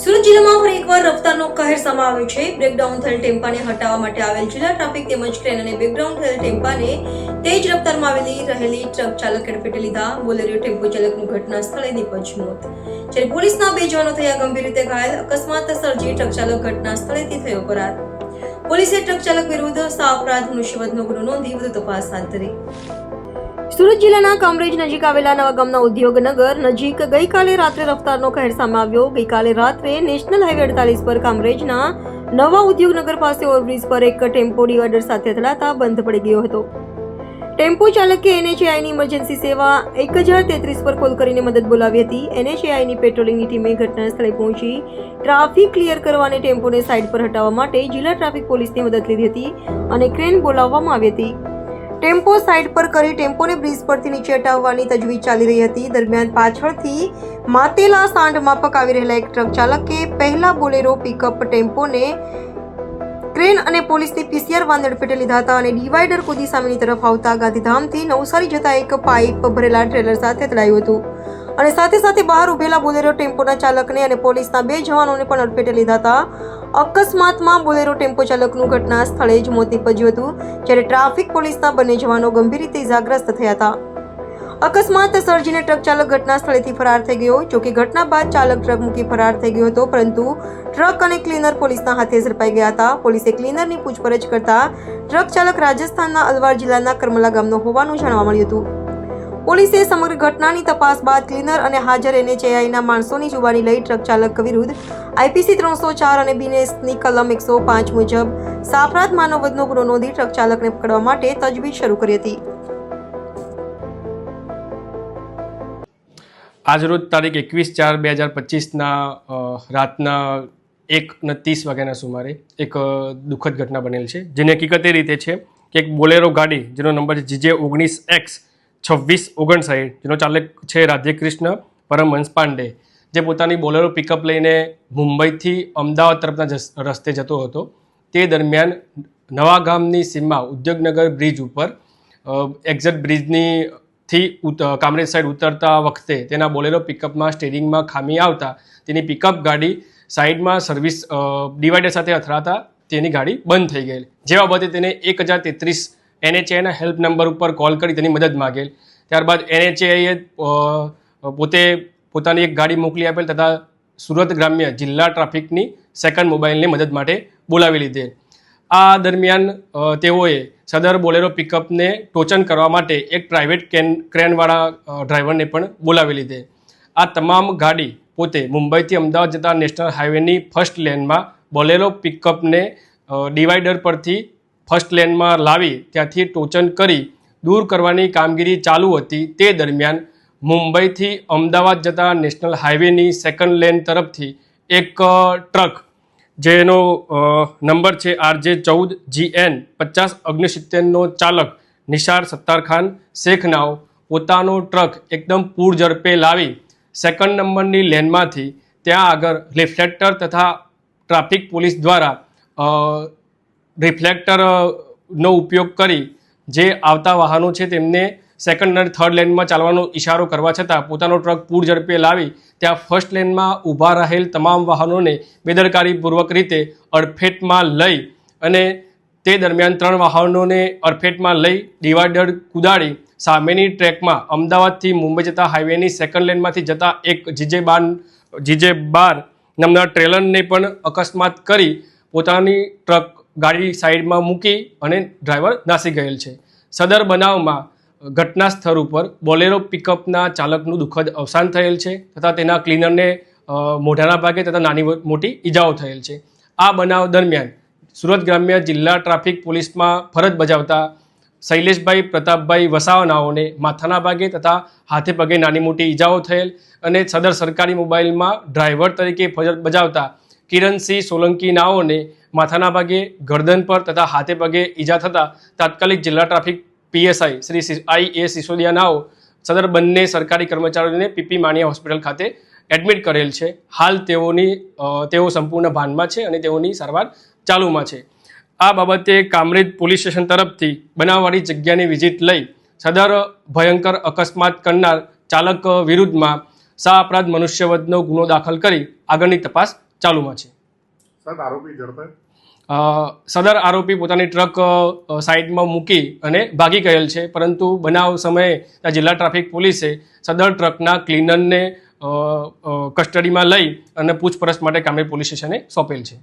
સુરત જિલ્લામાં ફરી એકવાર રફતારનો કહેર સમાવ્યો છે. બ્રેકડાઉન થયેલ ટેમ્પાને હટાવવા માટે આવેલ જિલ્લા ટ્રાફિક તેમજ ક્રેન અને બ્રેકડાઉન થયેલ ટેમ્પાને તેજ રફતારમાં આવેલી રહેલી ટ્રક ચાલક હેડફેટે લીધા. બોલેરો ટેમ્પો ચાલકનું ઘટના સ્થળે નિપજ મોત. જ્યારે પોલીસના બે જવાનો થયા, ગંભીર રીતે ઘાયલ. અકસ્માત સર્જી ટ્રક ચાલક ઘટના સ્થળેથી થયો ફરાર. પોલીસે ટ્રક ચાલક વિરુદ્ધ સાપરાધ મનુષ્યવધનો ગુનો નોંધી વધુ તપાસ હાથ ધરી. સુરત જિલ્લાના કામરેજ નજીક આવેલા નવા ગામના ઉદ્યોગનગર નજીક ગઈકાલે રાત્રે રફતારનો કહેર સામે આવ્યો. ગઈકાલે રાત્રે નેશનલ હાઈવે અડતાલીસ પર કામરેજના નવા ઉદ્યોગનગર પાસે ઓવરબ્રિજ પર એક ટેમ્પો ડિવાઈડર સાથે અથડાતા બંધ પડી ગયો હતો. ટેમ્પો ચાલકે એનએચએઆઈની ઇમરજન્સી સેવા એક હજાર તેત્રીસ પર કોલ કરીને મદદ બોલાવી હતી. એનએચએઆઈની પેટ્રોલિંગની ટીમે ઘટના સ્થળે પહોંચી ટ્રાફિક ક્લિયર કરવા અને ટેમ્પોને સાઇડ પર હટાવવા માટે જિલ્લા ટ્રાફિક પોલીસની મદદ લીધી હતી અને ક્રેન બોલાવવામાં આવી હતી. ટેમ્પો સાઇડ પર કરી ટેમ્પોને બ્રિજ પરથી નીચે હટાવવાની તજવીજ ચાલી રહી હતી. દરમિયાન પાછળથી માતેલા સાંઢ માફક આવી રહેલા એક ટ્રક ચાલકે પહેલા બોલેરો પિકઅપ ટેમ્પોને ક્રેન અને પોલીસની પીસીઆર વાન ઝડપેટે લીધા હતા અને ડિવાઈડર કુદી સામેની તરફ આવતા ગાંધીધામથી નવસારી જતા એક પાઇપ ભરેલા ટ્રેલર સાથે અથડાયું હતું. અને સાથે સાથે બહાર ઉભેલા બોલેરો ટેમ્પોના ચાલકને અને પોલીસના બે જવાનોને પણ અડફેટે લીધા હતા. અકસ્માતમાં બોલેરો ટેમ્પો ચાલકનું ઘટના સ્થળે જ મોત નીપજ્યું હતું, જ્યારે ટ્રાફિક પોલીસના બંને જવાનો ગંભીર રીતે ઇજાગ્રસ્ત થયા હતા. અકસ્માત સર્જીને ટ્રક ચાલક ઘટના સ્થળેથી ફરાર થઈ ગયો. જોકે ઘટના બાદ ચાલક ટ્રક મૂકી ફરાર થઈ ગયો હતો, પરંતુ ટ્રક અને ક્લીનર પોલીસના હાથે ઝડપાઈ ગયા હતા. પોલીસે ક્લીનરની પૂછપરછ કરતા ટ્રક ચાલક રાજસ્થાનના અલવાર જિલ્લાના કરમલા ગામનો હોવાનું જાણવા મળ્યું હતું. પોલીસે સમગ્ર ઘટનાની તપાસ બાદ ક્લીનર અને હાજર એનએચએઆઈના માણસોની જુબાની લઈ ટ્રક ચાલક વિરુદ્ધ આઈપીસી ત્રણસો ચાર અને બીએનએસની કલમ એકસો પાંચ મુજબ સાપરાધ માનવવધનો ગુનો નોંધી ટ્રક ચાલકને પકડવા માટે તજવીજ શરૂ કરી હતી. આજરોજ તારીખ એકવીસ ચાર બે હજાર પચીસના રાતના એક ને ત્રીસ વાગ્યાના સુમારે એક દુઃખદ ઘટના બનેલ છે, જેની હકીકત એ રીતે છે કે એક બોલેરો ગાડી, જેનો નંબર છે જીજે ઓગણીસ એક્સ છવ્વીસ ઓગણસાઠ, જેનો ચાલક છે રાધેકૃષ્ણ પરમહંસ પાંડે, જે પોતાની બોલેરો પિકઅપ લઈને મુંબઈથી અમદાવાદ તરફના રસ્તે જતો હતો. તે દરમિયાન નવા ગામની સીમા ઉદ્યોગનગર બ્રિજ ઉપર એક્ઝેટ બ્રિજની થી કામરેજ સાઈડ ઉતરતા વખતે તેના બોલેરો પિકઅપમાં સ્ટેરિંગમાં ખામી આવતા તેની પિકઅપ ગાડી સાઈડમાં સર્વિસ ડિવાઈડર સાથે અથડાતા તેની ગાડી બંધ થઈ ગયેલી. જે બાબતે તેને એક હજાર તેત્રીસ એનએચએના હેલ્પ નંબર ઉપર કોલ કરી તેની મદદ માગેલ. ત્યારબાદ એનએચએએ પોતે પોતાની એક ગાડી મોકલી આપેલ તથા સુરત ગ્રામ્ય જિલ્લા ટ્રાફિકની સેકન્ડ મોબાઈલની મદદ માટે બોલાવી લીધેલ. આ દરમિયાન તેઓએ સદર બોલેરો પિકઅપને ટોચન કરવા માટે એક પ્રાઇવેટ કેન ક્રેનવાળા ડ્રાઈવરને પણ બોલાવી લીધે આ તમામ ગાડી પોતે મુંબઈથી અમદાવાદ જતા નેશનલ હાઈવેની ફર્સ્ટ લેનમાં બોલેરો પિકઅપને ડિવાઈડર પરથી ફર્સ્ટ લેનમાં લાવી ત્યાંથી ટોચન કરી દૂર કરવાની કામગીરી ચાલુ હતી. તે દરમિયાન મુંબઈથી અમદાવાદ જતા નેશનલ હાઈવેની સેકન્ડ લેન તરફથી એક ટ્રક, જેનો નંબર છે આરજે ચૌદ જી એન પચાસ અગ્નિસિત્તેરનો ચાલક નિશાર સત્તાર ખાન શેખનાવ પોતાનો ટ્રક એકદમ પૂર ઝડપે લાવી સેકન્ડ નંબરની લેનમાંથી ત્યાં આગળ રિફ્લેક્ટર તથા ટ્રાફિક પોલીસ દ્વારા રિફ્લેક્ટરનો ઉપયોગ કરી જે આવતા વાહનો છે તેમને સેકન્ડ અને થર્ડ લેનમાં ચાલવાનો ઇશારો કરવા છતાં પોતાનો ટ્રક પૂર ઝડપે લાવી ત્યાં ફર્સ્ટ લેનમાં ઊભા રહેલ તમામ વાહનોને બેદરકારીપૂર્વક રીતે અડફેટમાં લઈ અને તે દરમિયાન ત્રણ વાહનોને અડફેટમાં લઈ ડિવાઈડર કુદાડી સામેની ટ્રેકમાં અમદાવાદથી મુંબઈ જતા હાઈવેની સેકન્ડ લેનમાંથી જતા એક જીજે બાર જીજે બાર નામના ટ્રેલરને પણ અકસ્માત કરી પોતાની ટ્રક ગાડી સાઈડમાં મૂકી અને ડ્રાઈવર નાસી ગયેલ છે. સદર બનાવમાં ઘટના સ્થળ ઉપર બોલેરો પિકઅપના ચાલકનું દુઃખદ અવસાન થયેલ છે તથા તેના ક્લીનરને મોઢાના ભાગે તથા નાની મોટી ઈજાઓ થયેલ છે. આ બનાવ દરમિયાન સુરત ગ્રામ્ય જિલ્લા ટ્રાફિક પોલીસમાં ફરજ બજાવતા શૈલેષભાઈ પ્રતાપભાઈ વસાવનાઓને માથાના ભાગે તથા હાથે પગે નાની મોટી ઈજાઓ થયેલ અને સદર સરકારી મોબાઈલમાં ડ્રાઈવર તરીકે ફરજ બજાવતા કિરણસિંહ સોલંકીનાઓને માથાના ભાગે ગરદન પર તથા હાથે પગે ઈજા થતાં તાત્કાલિક જિલ્લા traffic PSI Shri I A Sisodiya નાઓ સદર બંને સરકારી કર્મચારીઓને પીપી માણિયા હોસ્પિટલ ખાતે એડમિટ કરેલ છે. હાલ તેઓની તેઓ સંપૂર્ણ ભાનમાં છે અને તેઓની સારવાર ચાલુમાં છે. આ બાબતે કામરેજ પોલીસ સ્ટેશન તરફથી બનાવવાળી જગ્યાની વિઝિટ લઈ સદર ભયંકર અકસ્માત કરનાર ચાલક વિરુદ્ધમાં સા અપરાધ મનુષ્યવધનો ગુનો દાખલ કરી આગળની તપાસ ચાલુમાં છે. સાહેબ આરોપી ઝડપાય? સદર આરોપી પોતાની ટ્રક સાઈડમાં મૂકી અને ભાગી ગયેલ છે. પરંતુ બનાવ સમયે જિલ્લા ટ્રાફિક પોલીસે સદર ટ્રકના ક્લીનરને કસ્ટડીમાં લઈ અને પૂછપરછ માટે કામે પોલીસ સ્ટેશને સોંપેલ છે.